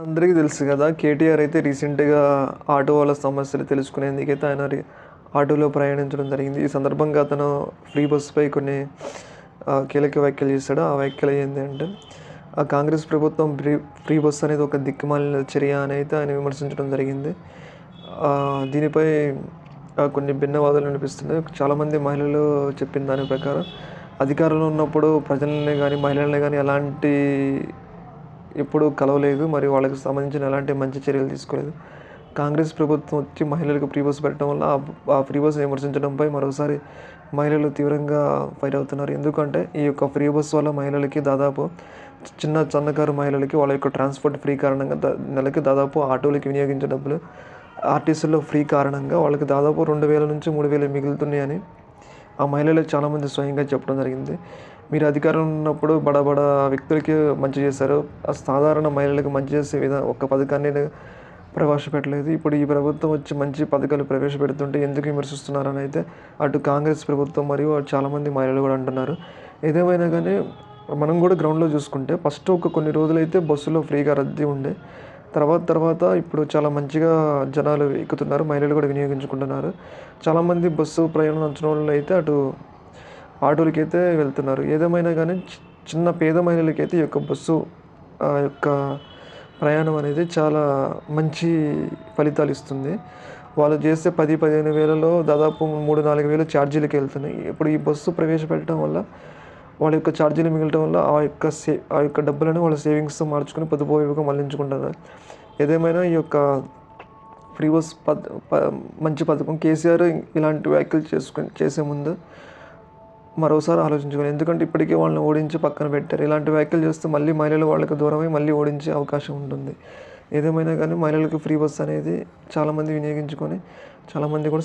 అందరికీ తెలుసు కదా కేటీఆర్ అయితే రీసెంట్గా ఆటో వాళ్ళ సమస్యలు తెలుసుకునేందుకైతే ఆయన ఆటోలో ప్రయాణించడం జరిగింది. ఈ సందర్భంగా అతను ఫ్రీ బస్సుపై కొన్ని కీలక వ్యాఖ్యలు చేశాడు. ఆ వ్యాఖ్యలు ఏంటంటే అంటే ఆ కాంగ్రెస్ ప్రభుత్వం ఫ్రీ ఫ్రీ బస్సు అనేది ఒక దిక్కుమాలిన చర్య అని అయితే ఆయన విమర్శించడం జరిగింది. దీనిపై ఆ, కొన్ని భిన్నవాదాలు అనిపిస్తున్నాయి చాలామంది మహిళలు చెప్పిన దాని ప్రకారం అధికారంలో ఉన్నప్పుడు ప్రజలనే కానీ మహిళల్ని కానీ ఎలాంటి ఎప్పుడూ కలవలేదు మరియు వాళ్ళకి సంబంధించిన ఎలాంటి మంచి చర్యలు తీసుకోలేదు. కాంగ్రెస్ ప్రభుత్వం వచ్చి మహిళలకు ఫ్రీ బస్ పెట్టడం వల్ల ఆ- ఫ్రీ బస్ విమర్శించడంపై మరోసారి మహిళలు తీవ్రంగా ఫైర్ అవుతున్నారు. ఎందుకంటే ఈ యొక్క ఫ్రీ బస్ వల్ల మహిళలకి దాదాపు చిన్న చిన్నకారు మహిళలకి వాళ్ళ యొక్క ట్రాన్స్పోర్ట్ ఫ్రీ కారణంగా నెలకి దాదాపు ఆటోలకి వినియోగించే డబ్బులు ఆర్టీసీలో ఫ్రీ కారణంగా వాళ్ళకి దాదాపు రెండు వేల నుంచి మూడు వేలు మిగులుతున్నాయని ఆ మహిళలు చాలామంది స్వయంగా చెప్పడం జరిగింది. మీరు అధికారం ఉన్నప్పుడు బడా బడా వ్యక్తులకి మంచి చేశారు. ఆ సాధారణ మహిళలకు మంచి చేసే విధంగా ఒక్క పథకాన్ని ప్రవేశపెట్టలేదు ఇప్పుడు ఈ ప్రభుత్వం వచ్చి మంచి పథకాలు ప్రవేశపెడుతుంటే ఎందుకు విమర్శిస్తున్నారని అయితే అటు కాంగ్రెస్ ప్రభుత్వం మరియు అటు చాలామంది మహిళలు కూడా అంటున్నారు. ఏదేమైనా కానీ మనం కూడా గ్రౌండ్లో చూసుకుంటే ఫస్ట్ ఒక కొన్ని రోజులైతే బస్సులో ఫ్రీగా రద్దీ ఉండే తర్వాత తర్వాత ఇప్పుడు చాలా మంచిగా జనాలు ఎక్కుతున్నారు మహిళలు కూడా వినియోగించుకుంటున్నారు. చాలామంది బస్సు ప్రయాణం నచ్చిన వాళ్ళు అయితే అటు ఆటోలకి అయితే వెళ్తున్నారు. ఏదేమైనా కానీ చి- చిన్న పేద మహిళలకైతే ఈ యొక్క బస్సు ఆ యొక్క ప్రయాణం అనేది చాలా మంచి ఫలితాలు ఇస్తుంది. వాళ్ళు చేస్తే పది పదిహేను వేలలో దాదాపు మూడు నాలుగు వేలు ఛార్జీలకి వెళ్తున్నాయి. ఇప్పుడు ఈ బస్సు ప్రవేశపెట్టడం వల్ల వాళ్ళ యొక్క ఛార్జీలు మిగలటం వల్ల ఆ యొక్క సే ఆ యొక్క డబ్బులను వాళ్ళ సేవింగ్స్తో మార్చుకుని పొదుపు వైపుగా మళ్ళించుకుంటున్నారు ఏదేమైనా ఈ యొక్క ఫ్రీ బస్ పథ ప- మంచి పథకం కేసీఆర్ ఇలాంటి వ్యాఖ్యలు చేసుకుని చేసే ముందు మరోసారి ఆలోచించుకోవాలి ఎందుకంటే ఇప్పటికే వాళ్ళని ఓడించి పక్కన పెట్టారు. ఇలాంటి వ్యాఖ్యలు చేస్తే మళ్ళీ మహిళలు వాళ్ళకి దూరమై మళ్ళీ ఓడించే అవకాశం ఉంటుంది. ఏదేమైనా కానీ మహిళలకు ఫ్రీ బస్ అనేది చాలామంది వినియోగించుకొని చాలామంది కూడా